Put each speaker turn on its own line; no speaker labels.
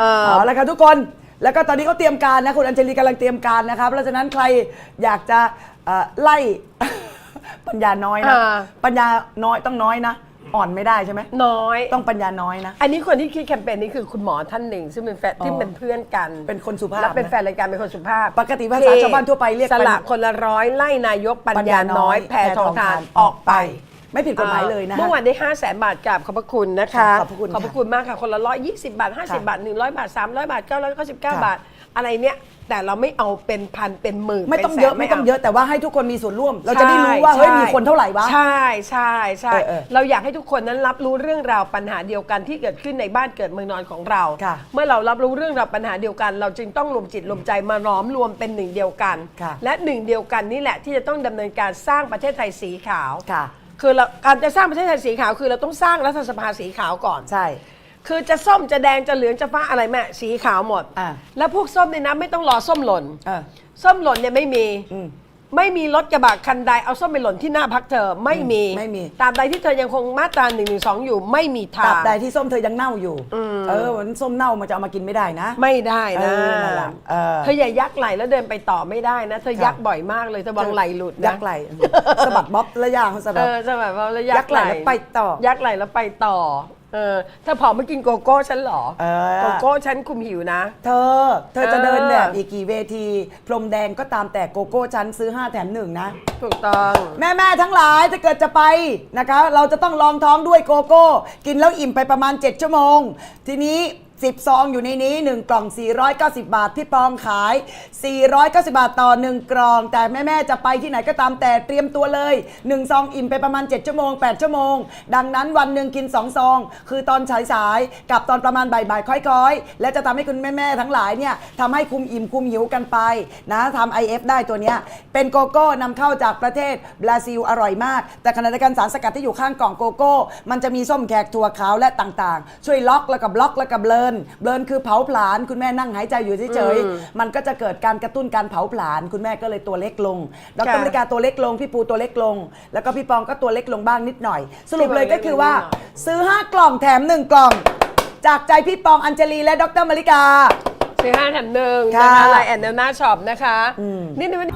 เออ
เอาละครับทุกคนแล้วก็ตอนนี้เขาเตรียมการนะคุณอัญชลีกำลังเตรียมการนะครับเพราะฉะนั้นใครอยากจะเอ่อไล่ ปัญญาน้อยนะ
อ่า
ปัญญาน้อยต้องน้อยนะ อ่อนไม่ได้ใช่ไหม
น้อย
ต้องปัญญาน้อยนะ
อันนี้คนที่คิดแคมเปญนี้คือคุณหมอท่านหนึ่ง ซึ่งเป็นแฟน
อ๋อ
ที่เป็นเพื่อนกัน
เป็นคนสุภาพ
และเป็น
นะ
แฟนรายการเป็นคนสุภาพ
ปกติภาษาชาวบ้านทั่วไปเรียก
ส
ปัญ
ละคนละร้อยไล่นายกปัญญาน้อยแพทองทานออกไป
ไม่ผิดกฎหมายเลยนะฮะ
เมื่อวานได้5 0 0แสนบาทกับขอบพระคุณนะคะ
ขอบพระคุณ
ขอบพระคุณมากค่ะคนละร้อยยี่สิบบาท 50 บาท 100 บาท 300 บาท 999
ค่ะ
บาท อะไรเนี้ยแต่เราไม่เอาเป็นพันเป็นหมื่น
ไม่ต้อง
ป็นแสน
เยอะไม่ต้องเยอะแต่ว่าให้ทุกคนมีส่วนร่วม เราจะได้รู้ว่า
ใช่
เฮ้ยมีคนเท่าไหร่วะ
ใช่ใช่ใช่
เออเออ
เราอยากให้ทุกคนนั้นรับรู้เรื่องราวปัญหาเดียวกันที่เกิดขึ้นในบ้านเกิดเมืองนอนของเรา
ค่ะ
เมื่อเรารับรู้เรื่องราวปัญหาเดียวกัน เราจึงต้องรวมจิตรวมใจมาล้อมรวมเป็นหนึ่งเดียวกัน
ค่ะ
และหนึ่งเดียวกันนี่แหละที่จะต้องดำเนินการสร้างประเทศไทยสีขาว
ค่ะ
คือเราการจะสร้างประเทศไทยสีขาวคือเราต้องสร้างรัฐสภาสีขาวก่อน
ใช่
คือจะส้มจะแดงจะเหลืองจะฟ้าอะไรแม่สีขาวหมด
อ่า
แล้วพวกส้มเนี่ยนะไม่ต้องรอส้มหล่น
เออ
ส้มหล่นเนี่ยไม่มี
อืม
ไม่มีรถกระบะคันใดเอาส้มไปหล่นที่หน้าพักเธอไม่มี
ไม่มี
ตราบใดที่เธอยังคงมาตรา1นึอยู่ไม่มีทา
ตราบ
ง
ใดที่ส้มเธอยังเน่าอยู่เออมันส้มเน่ามันจะเอามากินไม่ได้นะ
ไม่ได้นะ
เออนั่นแหละเออ
เธออย่ายักไหลแล้วเดินไปต่อไม่ได้นะ เธอยักบ่อยมากเลยเธอวางไหลหลุดนะ
ยักไหลสะบัดบ๊อบระยางสะ
เอ
บัด
อจะแบบว่าแล้ว
ยั
ยั
กไหล่แล้วไปต่อ
ยักไหลแล้วไปต่อ เออถ้าผอมไม่กินโกโก้ฉันเหรอ
เออ
โกโก้ฉันคุมหิวนะ
เธอ เธอจะ
เออ
เดินแบบอีกกี่เวที พรมแดงก็ตามแต่โกโก้ชั้นซื้อ 5 แถมหนึ่งนะ
ถูกต้อง
แม่แม่ๆทั้งหลายถ้าเกิดจะไปนะคะ เราจะต้องลองท้องด้วยโกโก้ กินแล้วอิ่มไปประมาณ 7 ชั่วโมง ทีนี้ 10 ซองอยู่ในนี้ 1 กล่อง 490 บาท พี่ปองขาย 490 บาทต่อ 1 กล่อง แต่แม่แม่ๆจะไปที่ไหนก็ตามแต่เตรียมตัวเลย 1 ซองอิ่มไปประมาณ 7 ชั่วโมง 8 ชั่วโมง ดังนั้นวันหนึ่งกิน 2 ซอง คือตอนสายๆกับตอนประมาณบ่ายๆค่อยๆ และจะทำให้คุณแม่ๆทั้งหลายเนี่ยทำให้คุมอิ่มคุมหิวกันไปนะทำ IF ได้ตัวเนี้ยเป็นโกโก้นำเข้าจากประเทศบราซิลอร่อยมาก แต่ขณะเดียวกันสารสกัดที่อยู่ข้างกล่องโกโก้ มันจะมีส้มแขกถั่วขาวและต่างๆ ช่วยล็อกแล้วกับล็อกแล้วกับเบลนเบลนคือเผาผลาญคุณแม่นั่งหายใจอยู่เฉยๆมันก็จะเกิดการกระตุ้นการเผาผลาญคุณแม่ก็เลยตัวเล็กลงดร
ค่ะ
มริกาตัวเล็กลงพี่ปูตัวเล็กลง แล้วก็พี่ปองก็ตัวเล็กลงบ้างนิดหน่อย สรุปเลยก็คือว่า ซื้อ 5 กล่องแถม 1 กล่อง จากใจพี่ปองอัญชลีและดรมริกา
ซื้อห้าแถมหนึ่ง
ค่ะ
นะคะไลน์แอนเดลหน้าช็อปนะคะ
อืม
นี่ในวัน